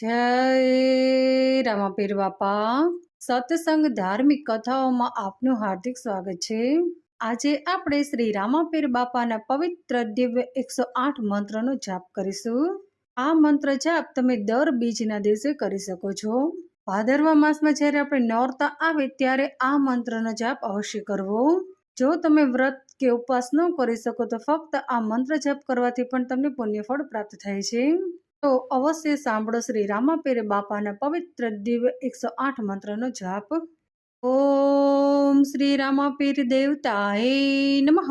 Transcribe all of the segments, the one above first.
જય રામાપીર બાપા. સત્સંગ ધાર્મિક કથાઓમાં આપનું હાર્દિક સ્વાગત છે. આજે આપણે શ્રી રામાપીર બાપાના પવિત્ર દિવ્ય એકસો આઠ મંત્રનો જાપ કરીશું. આ મંત્ર જાપ તમે દર બીજના દિવસે કરી શકો છો. ભાદરવા માસમાં જ્યારે આપણે નોરતા આવે ત્યારે આ મંત્રનો જાપ અવશ્ય કરવો. જો તમે વ્રત કે ઉપવાસ ન કરી શકો તો ફક્ત આ મંત્ર જાપ કરવાથી પણ તમને પુણ્યફળ પ્રાપ્ત થાય છે. તો અવશ્ય સાંભળો શ્રી રામાપીર બાપાના પવિત્ર દિવ્ય એકસો આઠ મંત્રનો જાપ. ઓમ શ્રી રામાપીર દેવતાય નમઃ.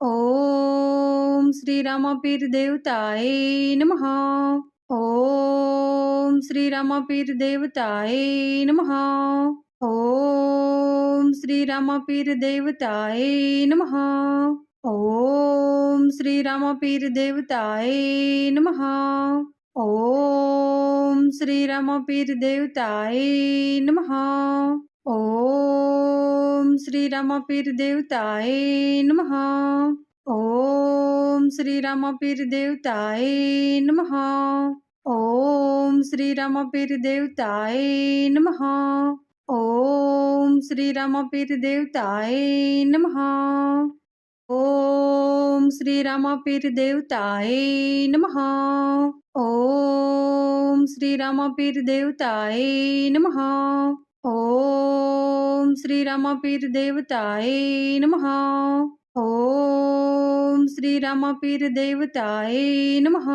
ઓમ શ્રી રામાપીર દેવતાય નમઃ. ઓમ શ્રી રામાપીર દેવતાય નમઃ. ઓમ શ્રી દેવતા નમઃ. ઓમ શ્રી રામાપીર દેવતાય નમઃ ઓમ શ્રી રામાપીર દેવતાય નમઃ ઓમ શ્રી રામાપીર દેવતાય નમઃ ઓમ શ્રી રામાપીર દેવતાય નમઃ ઓમ શ્રી રામાપીર નમઃ ॐ श्रीरामपीरदेवताय नमः। ॐ श्रीरामपीरदेवताय नमः। ॐ श्रीरामपीरदेवताय नमः। ॐ श्रीरामपीरदेवताय नमः।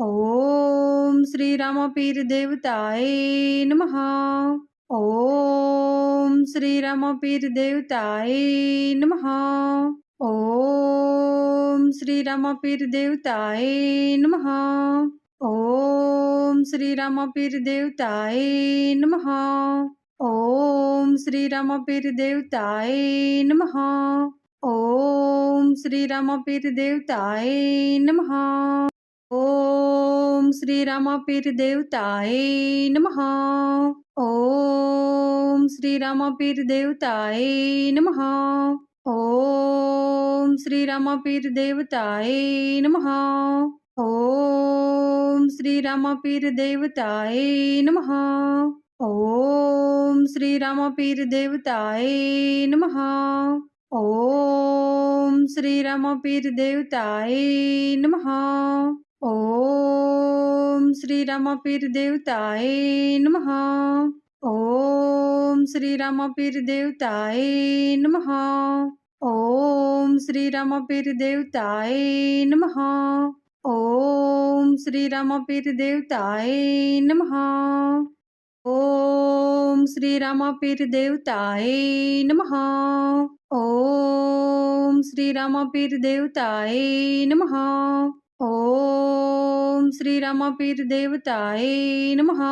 ॐ श्रीरामपीरदेवताय नमः। ॐ श्रीरामपीरदेवताय नमः। ॐ श्रीरामपीरदेवताय नमः। ॐ श्रीरामपीरदेवताय नमः। ॐ श्रीरामपीरदेवताय नमः। ॐ श्रीरामपीरदेवताय नमः। ॐ श्रीरामपीरदेवताय नमः। ॐ श्रीरामपीरदेवताय नमः। ॐ श्रीरामपीरदेवताय नमः। ॐ श्रीरामपीरदेवताय नमः। ॐ श्रीरामपीरदेवताय नमः। ॐ श्रीरामपीरदेवताय नमः। ॐ श्रीरामपीरदेवताय नमः। ॐ श्रीरामपीरदेवताय नमः। ॐ श्रीरामपीरदेवताय नमः। ॐ श्रीरामपीरदेवताय नमः। ॐ श्रीरामपीरदेवताय नमः। ॐ श्रीरामपीरदेवताय नमः। ॐ श्रीरामपीरदेवताय नमः।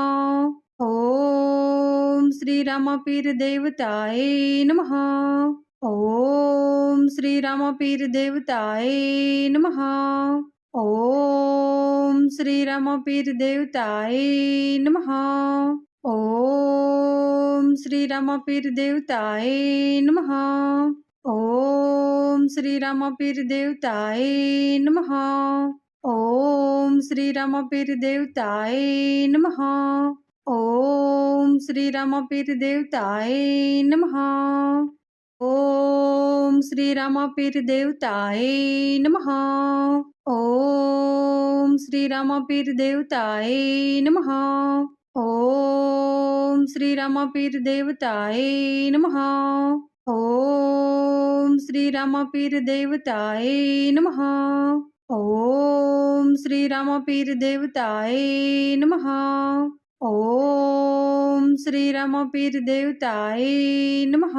ॐ श्रीरामपीरदेवताय नमः। ॐ श्रीरामपीरदेवताय नमः। ॐ श्रीरामपीरदेवताय नमः। ॐ श्रीरामपीरदेवताय नमः। ॐ श्रीरामपीरदेवताय नमः। ॐ श्रीरामपीरदेवताय नमः। ॐ श्रीरामपीरदेवताय नमः। ॐ श्रीरामपीरदेवताय नमः। ॐ श्रीरामपीरदेवताय नमः। ॐ श्रीरामपीरदेवताय नमः। ॐ श्रीरामपीरदेवताय नमः। ॐ श्रीरामपीरदेवताय नमः। ॐ श्रीरामपीरदेवताय नमः।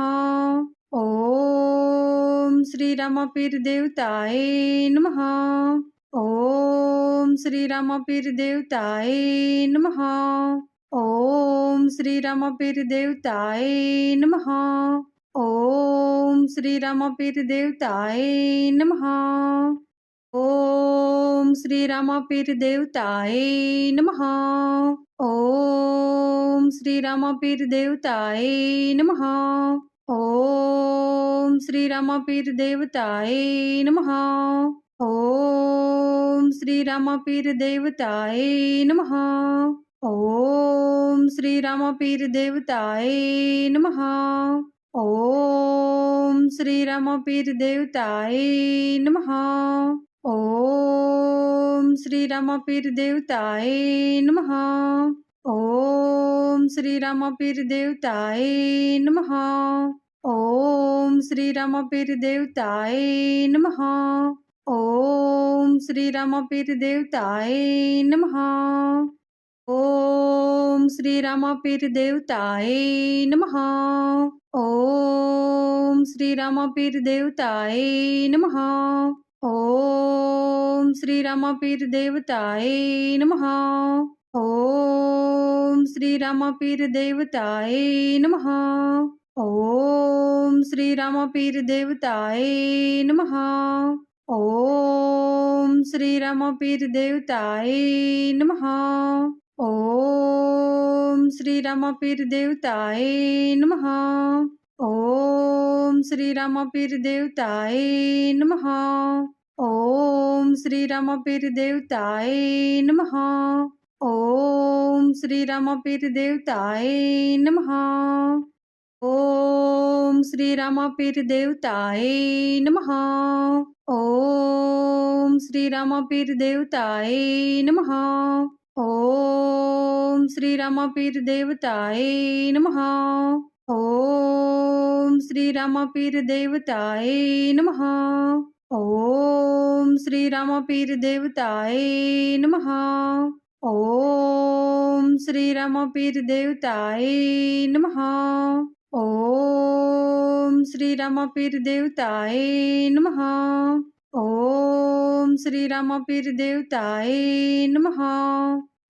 ॐ श्रीरामपीरदेवताय नमः। ॐ श्रीरामपीरदेवताय नमः। ॐ श्रीरामपीरदेवताय नमः। ॐ श्रीरामपीरदेवताय नमः। ઓમ શ્રી રામાપીર દેવતાય નમઃ. ઓમ શ્રી રામાપીર દેવતાય નમઃ. ઓમ શ્રી રામાપીર દેવતાય નમઃ. ઓમ શ્રી રામાપીર દેવતાય નમઃ. ઓમ શ્રી રામાપીર દેવતાય નમઃ. ઓમ શ્રી રામાપીર દેવતાય નમઃ. ઓમ શ્રી રામપીર દેવતાય નમઃ ઓમ શ્રી રામપીર દેવતાય નમઃ ઓમ શ્રી રામપીર દેવતાય નમઃ ઓમ શ્રી રામપીર દેવતાય નમઃ ઓમ શ્રી રામપીર દેવતાય નમઃ ઓમ શ્રી રામપીર દેવતાય નમઃ ॐ श्रीरामपीरदेवताय नमः। ॐ श्रीरामपीरदेवताय नमः। ॐ श्रीरामपीरदेवताय नमः। ॐ श्रीरामपीरदेवताय नमः। ॐ श्रीरमपीरदेवताय नमः। ॐ ॐ श्रीरामपीरदेवताय नमः। ॐ श्रीरामपीरदेवताय नमः। ॐ श्रीरामपीरदेवताय नमः। ॐ श्रीरामपीरदेवताय नमः। ॐ श्रीरामपीरदेवताय नमः। ॐ श्रीरामपीरदेवताय नमः। ॐ ॐ श्रीरामपीरदेवताय नमः। ॐ श्रीरामपीरदेवताय नमः। ॐ श्रीरामपीरदेवताय नमः। ॐ श्रीरामपीरदेवताय नमः। ॐ श्रीरामपीरदेवताय नमः।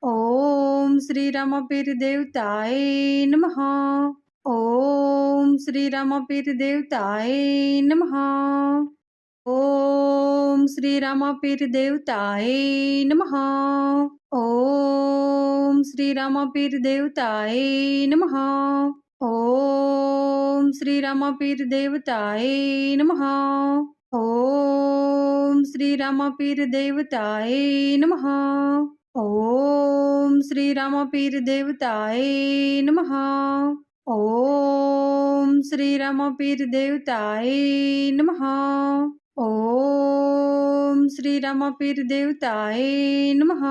ॐ श्रीरामपीरदेवताय नमः। ॐ ॐ श्रीरामपीरदेवताय नमः। ॐ श्रीरामपीरदेवताय नमः। ॐ श्रीरामपीरदेवताय नमः। ॐ श्रीरामपीरदेवताय नमः। ॐ श्रीरामपीरदेवताय नमः। ॐ श्रीरामपीरदेवताय नमः। ॐ श्रीरामपीरदेवताय नमः। ॐ श्रीरामपीरदेवताय नमः।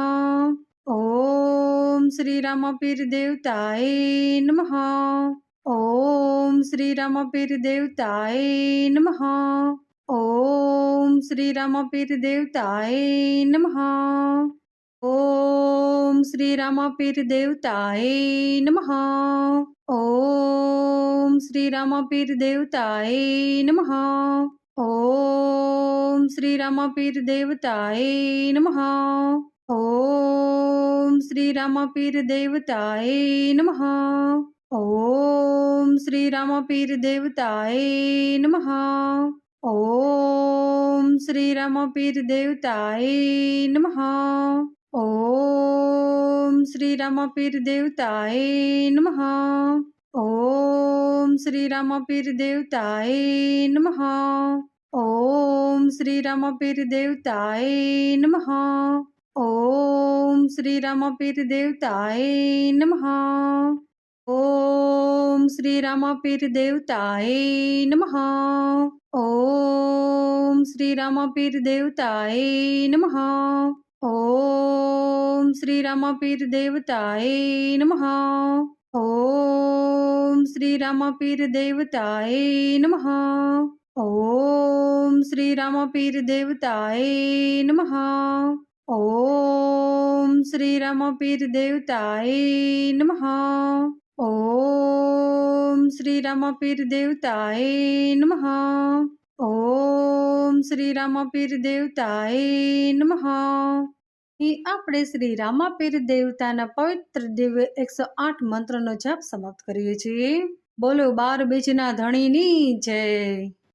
ॐ श्रीरामपीरदेवताय नमः। ॐ श्रीरामपीरदेवताय नमः। ॐ श्रीरामपीरदेवताय नमः ઓમ શ્રી રામાપીર દેવતાએ નમઃ. ઓમ શ્રી રામાપીર દેવતાએ નમઃ. ઓમ શ્રી રામાપીર દેવતાએ નમઃ. ઓમ શ્રી રામાપીર દેવતાએ નમઃ. ઓમ શ્રી રામાપીર દેવતાએ નમઃ. ઓમ શ્રી રામાપીર દેવતાએ નમઃ. ॐ श्रीरामपीरदेवताय नमः। ॐ श्रीरामपीरदेवताय नमः। ॐ श्रीरामपीरदेवताय नमः। ॐ श्रीरामपीरदेवताय नमः। ॐ श्रीरामपीरदेवताय नमः। ॐ श्रीरामपीरदेवताय नमः। ॐ श्रीरामपीरदेवताय नमः। ॐ श्रीरामपीरदेवताय नमः। ॐ श्रीरामपीरदेवताय नमः। ॐ श्रीरामपीरदेवताय नमः। ॐ श्रीरामपीरदेवताय नमः ઓમ શ્રી રામાપીર દેવતાએ નમઃ આપણે શ્રી રામાપીર દેવતાના પવિત્ર દિવ્ય એકસો આઠ મંત્રનો જાપ સમાપ્ત કરીએ છીએ. બોલો બાર બીજના ધણીની જય.